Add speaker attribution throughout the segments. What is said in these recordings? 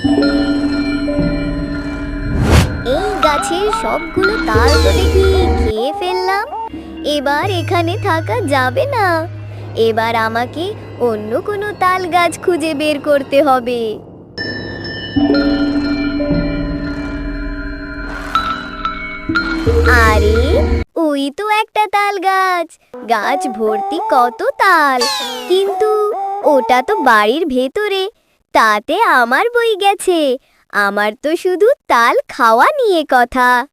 Speaker 1: এই গাছের সবগুলো তাল তো দেখি খেয়ে ফেললাম। এবার এখানে থাকা যাবে না। এবার আমাকে অন্য কোনো তাল গাছ খুঁজে বের করতে হবে। আরে, ওই তো একটা তাল গাছ। গাছ ভর্তি কত তাল। কিন্তু ওটা তো বাড়ির ভেতরে। তাতে আমার বই গেছে। আমার তো শুধু তাল খাওয়া নিয়ে কথা।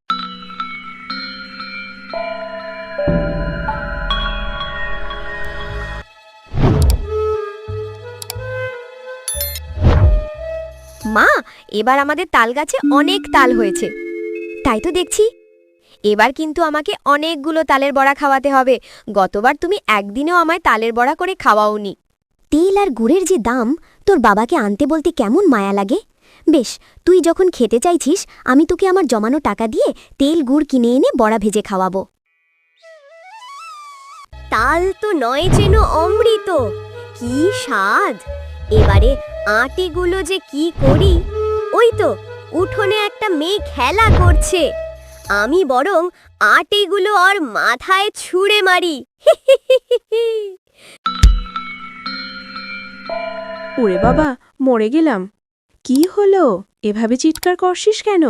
Speaker 2: মা, এবার আমাদের তাল গাছে অনেক তাল হয়েছে। তাই তো দেখছি। এবার কিন্তু আমাকে অনেকগুলো তালের বড়া খাওয়াতে হবে। গতবার তুমি একদিনেও আমায় তালের বড়া করে খাওয়াওনি।
Speaker 1: তেল আর গুড়ের যে দাম, তোর বাবাকে আনতে বলতে কেমন মায়া লাগে? বেশ, তুই যখন খেতে চাইছিস, আমি তোকে আমার জমানো টাকা দিয়ে তেল, গুড় কিনে এনে বড়া ভেজে খাওয়াবো। তাল তো নয় যেন অমৃত। কি স্বাদ! এবারে আটিগুলো যে কি করি? ওই তো, উঠোনে একটা মেয়ে খেলা করছে। আমি বরং আটিগুলো ওর মাথায় ছুঁড়ে মারি।
Speaker 3: ওরে বাবা, মরে গেলাম। কি হলো? এভাবে চিৎকার করছিস কেন?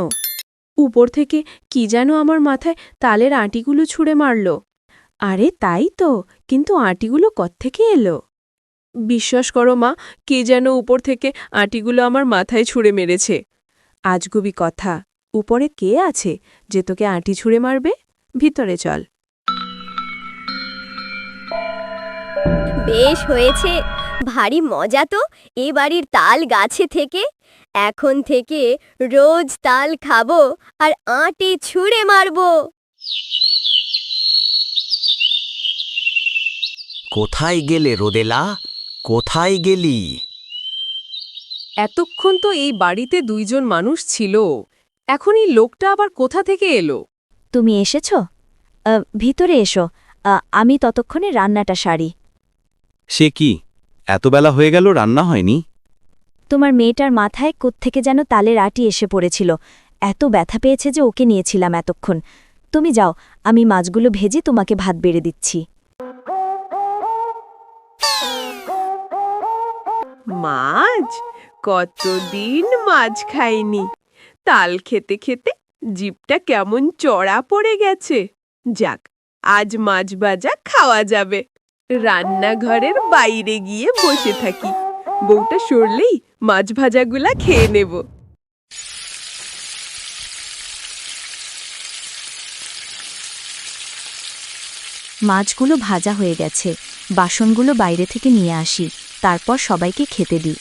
Speaker 3: উপর থেকে কি যেন আমার মাথায় তালের আটিগুলো ছুঁড়ে মারল। আরে তাই তো, কিন্তু আটিগুলো থেকে এলো? বিশ্বাস করো মা, কে যেন উপর থেকে আটিগুলো আমার মাথায় ছুঁড়ে মেরেছে। আজগুবি কথা, উপরে কে আছে যে তোকে আটি ছুঁড়ে মারবে? ভিতরে চল।
Speaker 1: বেশ হয়েছে ভারী মজা তো এ বাড়ির তাল গাছে থেকে। এখন থেকে রোজ তাল খাব আর আটি ছুঁড়ে মারবো।
Speaker 4: কোথায় গেলে রোদেলা? কোথায় গেলি?
Speaker 3: এতক্ষণ তো এই বাড়িতে দুইজন মানুষ ছিল। এখন এই লোকটা আবার কোথা থেকে এলো?
Speaker 5: তুমি এসেছ? ভিতরে এসো। আমি ততক্ষণে রান্নাটা সারি।
Speaker 6: সে কি? এত বেলা হয়ে গেল রান্না হয়নি।
Speaker 5: তোমার মেয়েটার মাথায় কোত্থেকে যেন তালের আটি এসে পড়েছিল। এত ব্যথা পেয়েছে যে ওকে নিয়েছিলাম এতক্ষণ। তুমি যাও আমি মাছগুলো ভেজে তোমাকে ভাত বেড়ে দিচ্ছি।
Speaker 3: মাছ? কতদিন মাছ খাইনি। তাল খেতে খেতে জিপটা কেমন চড়া পড়ে গেছে। যাক আজ মাছ ভাজা খাওয়া যাবে। রান্নাঘরের বাইরে গিয়ে বসে থাকি। বউটা সরলেই মাছ ভাজাগুলা খেয়ে নেব।
Speaker 5: মাছগুলো ভাজা হয়ে গেছে। বাসনগুলো বাইরে থেকে নিয়ে আসি। তারপর সবাইকে খেতে দিই।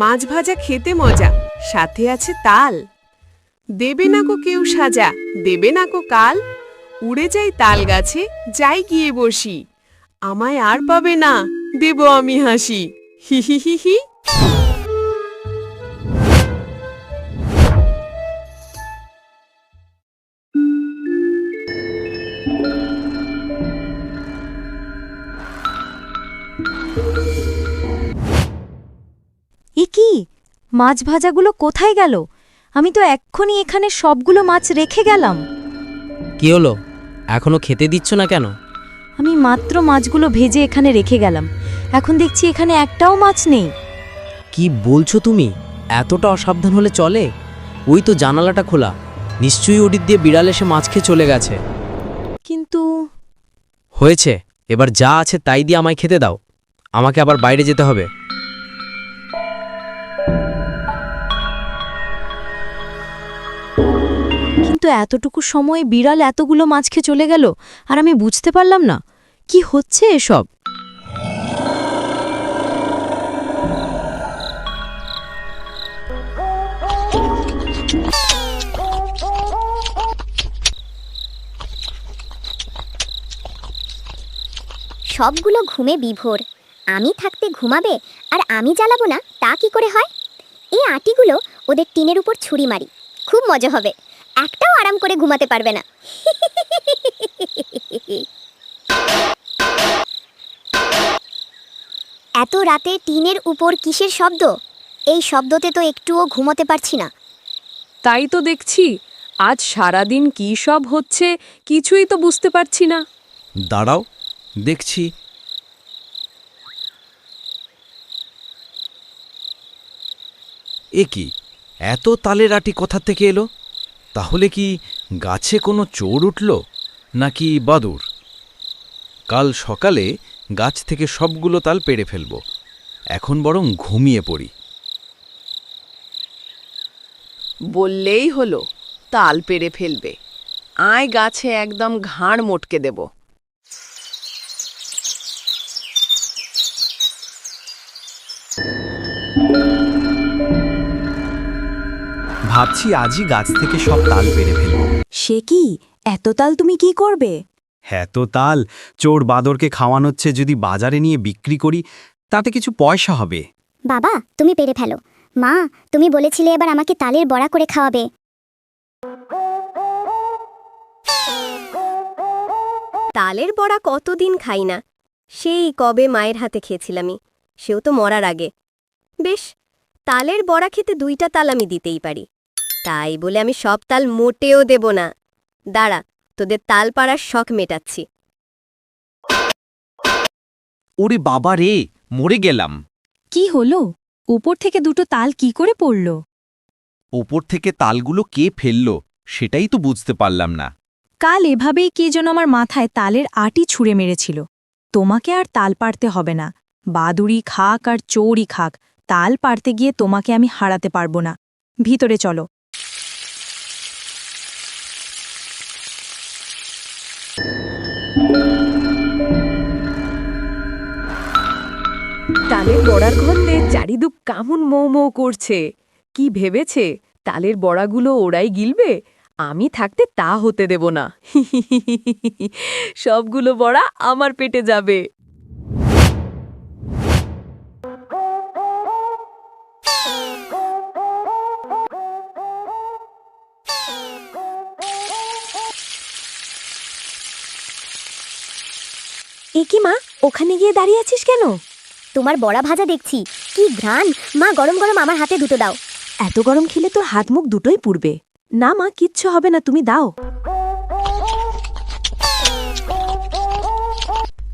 Speaker 3: মাছ ভাজা খেতে মজা, সাথে আছে তাল। দেবে না কো কেউ সাজা, দেবে না কো কাল। উড়ে যাই তাল গাছে, যাই গিয়ে বসি। আমায় আর পাবে না, দেব আমি হাসি। হি হি হি হি।
Speaker 5: কি? মাছ ভাজাগুলো কোথায় গেল? আমি তো এক্ষুনি এখানে সবগুলো মাছ রেখে গেলাম।
Speaker 7: কি হলো? এখনও খেতে দিচ্ছ না কেন?
Speaker 5: আমি মাত্র মাছগুলো ভেজে এখানে রেখে গেলাম। এখন দেখছি এখানে একটাও মাছ নেই।
Speaker 7: কি বলছো তুমি? এতটা অসাবধান হলে চলে? ওই তো জানালাটা খোলা। নিশ্চয়ই ওটির দিয়ে বিড়াল এসে মাছ খেয়ে চলে গেছে।
Speaker 5: কিন্তু
Speaker 7: হয়েছে। এবার যা আছে তাই দিয়ে আমায় খেতে দাও। আমাকে আবার বাইরে যেতে হবে।
Speaker 5: কিন্তু এতটুকু সময়ে বিড়াল এতগুলো মাছ খেয়ে চলে গেল, আর আমি বুঝতে পারলাম না। কি হচ্ছে এসব?
Speaker 8: সবগুলো ঘুমে বিভোর। আমি থাকতে ঘুমাবে, আর আমি জ্বালাবো না, তা কি করে হয়? এই আটিগুলো ওদের টিনের উপর ছুরি মারি। খুব মজা হবে। একটাও আরাম করে ঘুমাতে পারবে না। এত রাতে টিনের উপর কিসের শব্দ? এই শব্দতে তো একটুও ঘুমোতে পারছি না।
Speaker 3: তাই তো দেখছি আজ সারাদিন কি সব হচ্ছে কিছুই তো বুঝতে পারছি না।
Speaker 6: দাঁড়াও দেখছি। এ কি? এত তালের আটি কোথা থেকে এলো? তাহলে কি গাছে কোনো চোর উঠল, নাকি বাদুর কাল সকালে গাছ থেকে সবগুলো তাল পেড়ে ফেলব, এখন বরং ঘুমিয়ে পড়ি।
Speaker 9: বললেই হলো, তাল পেরে ফেলবে। আয় গাছে একদম ঘাড় মোটকে দেব।
Speaker 4: ভাবছি আজই গাছ থেকে সব তাল পেরে ফেলব।
Speaker 5: সে কি? এত তাল তুমি কি করবে?
Speaker 4: হ্যাঁ তো তাল। চোর বাদরকে খাওয়ানোচ্ছে যদি বাজারে নিয়ে বিক্রি করি তাতে কিছু পয়সা হবে।
Speaker 8: বাবা তুমি পেরে ফেলো। মা তুমি বলেছিলে এবার আমাকে তালের বড়া করে খাওয়াবে।
Speaker 1: তালের বড়া কতদিন খাই না? সেই কবে মায়ের হাতে খেয়েছিলামই। সেও তো মরার আগে। বেশ তালের বড়া খেতে দুইটা তাল আমি দিতেই পারি। তাই বলে আমি সব তাল মোটেও দেব না। দাঁড়া তোদের তাল পাড়ার শখ মেটাচ্ছি।
Speaker 4: ওরে বাবা রে মরে গেলাম।
Speaker 5: কি হলো? উপর থেকে দুটো তাল কি করে পড়ল?
Speaker 6: ওপর থেকে তালগুলো কে ফেলল সেটাই তো বুঝতে পারলাম না।
Speaker 5: কাল এভাবেই কে যেন আমার মাথায় তালের আটি ছুঁড়ে মেরেছিল। তোমাকে আর তাল পারতে হবে না। বাদুড়ি খাক আর চোরই খাক তাল পারতে গিয়ে তোমাকে আমি হারাতে পারব না। ভিতরে চলো।
Speaker 3: বড়ার গন্ধে চারিদুপ কামুন মৌ মৌ করছে। কি ভেবেছে? তালের বড়াগুলো ওরাই গিলবে? আমি থাকতে তা হতে দেব না। সবগুলো বড়া আমার পেটে যাবে।
Speaker 5: এ কি মা, ওখানে গিয়ে দাঁড়িয়ে আছিস কেন?
Speaker 8: তোমার বড়া ভাজা দেখছি। কি ঘ্রাণ! মা গরম গরম আমার হাতে দুটো দাও।
Speaker 5: এত গরম খেলে তোর হাত মুখ দুটোই পুড়বে। না মা কিচ্ছু হবে না তুমি দাও।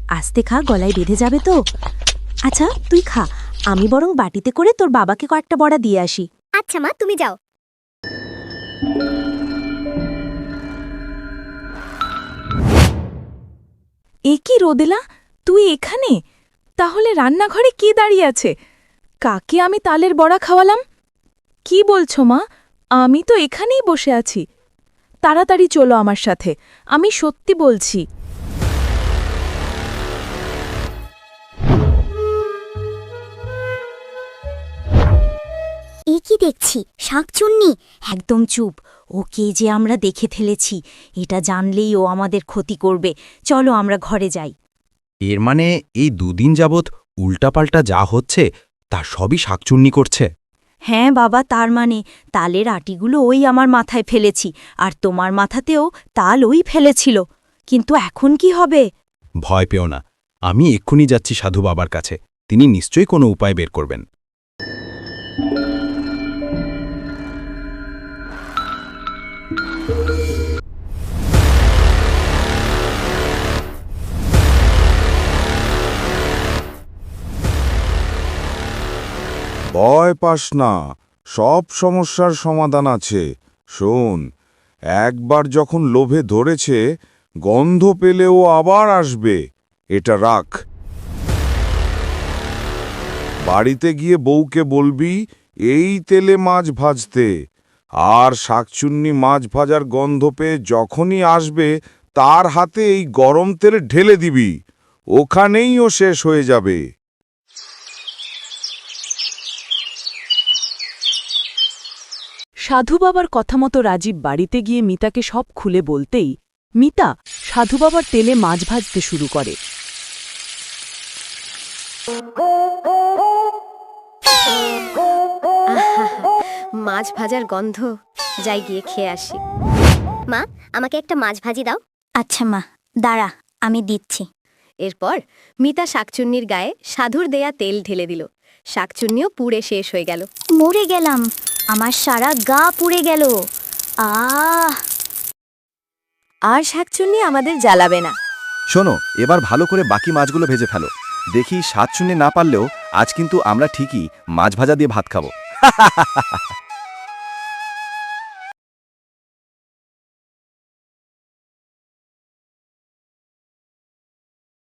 Speaker 5: আস্তে খা গলায় বেঁধে যাবে তো। আচ্ছা তুই খা। আমি বরং বাটিতে করে তোর বাবাকে কয়েকটা বড়া দিয়ে আসি।
Speaker 8: আচ্ছা মা তুমি যাও।
Speaker 3: এ কি রোদেলা? তুই এখানে? তাহলে রান্নাঘরে কি দাঁড়িয়ে আছে? কাকে আমি তালের বড়া খাওয়ালাম? কি বলছো মা? আমি তো এখানেই বসে আছি। তাড়াতাড়ি চলো আমার সাথে, আমি সত্যি বলছি।
Speaker 8: এ কি দেখছি? শাকচুন্নি?
Speaker 5: একদম চুপ। ওকে যে আমরা দেখে ফেলেছি, এটা জানলেই ও আমাদের ক্ষতি করবে। চলো আমরা ঘরে যাই।
Speaker 6: এর মানে এই দুদিন যাবৎ উল্টাপাল্টা যা হচ্ছে তা সবই শাকচুন্নি করছে।
Speaker 5: হ্যাঁ বাবা তার মানে। তালের আটিগুলো ওই আমার মাথায় ফেলেছি আর তোমার মাথাতেও তাল ওই ফেলেছিল। কিন্তু এখন কি হবে?
Speaker 6: ভয় পেও না। আমি এক্ষুনি যাচ্ছি সাধু বাবার কাছে। তিনি নিশ্চয়ই কোনো উপায় বের করবেন।
Speaker 10: ভয় পাস না, সব সমস্যার সমাধান আছে। শোন, একবার যখন লোভে ধরেছে, গন্ধ পেলেও আবার আসবে। এটা রাখ। বাড়িতে গিয়ে বউকে বলবি, এই তেলে মাছ ভাজতে। আর শাকচুন্নি মাছ ভাজার গন্ধ পেয়ে যখনই আসবে, তার হাতে এই গরম তেলে ঢেলে দিবি। ওখানেই ও শেষ হয়ে যাবে।
Speaker 3: সাধু বাবার কথা মতো রাজীব বাড়িতে গিয়ে মিতাকে সব খুলে বলতেই মিতা সাধু বাবার তেলে মাছ ভাজতে শুরু করে।
Speaker 1: মাছ ভাজার গন্ধ। যাই গিয়ে খেয়ে আসি।
Speaker 11: মা আমাকে একটা মাছ ভাজি দাও। আচ্ছা মা দাঁড়া আমি দিচ্ছি।
Speaker 1: এরপর মিতা শাকচুন্নির গায়ে সাধুর দেয়া তেল ঢেলে দিল। শাকচুন্নিও পুড়ে শেষ হয়ে গেল।
Speaker 11: মরে গেলাম। আমার সারা গা পুড়ে গেল। আহ!
Speaker 1: আর শাকচুন্নি আমাদের জ্বালাবে না।
Speaker 12: শোনো, এবার ভালো করে বাকি মাছগুলো ভেজে ফেলো। দেখি স্বাদ শুনে না পারলেও আজ কিন্তু আমরা ঠিকই মাছ ভাজা দিয়ে ভাত খাব।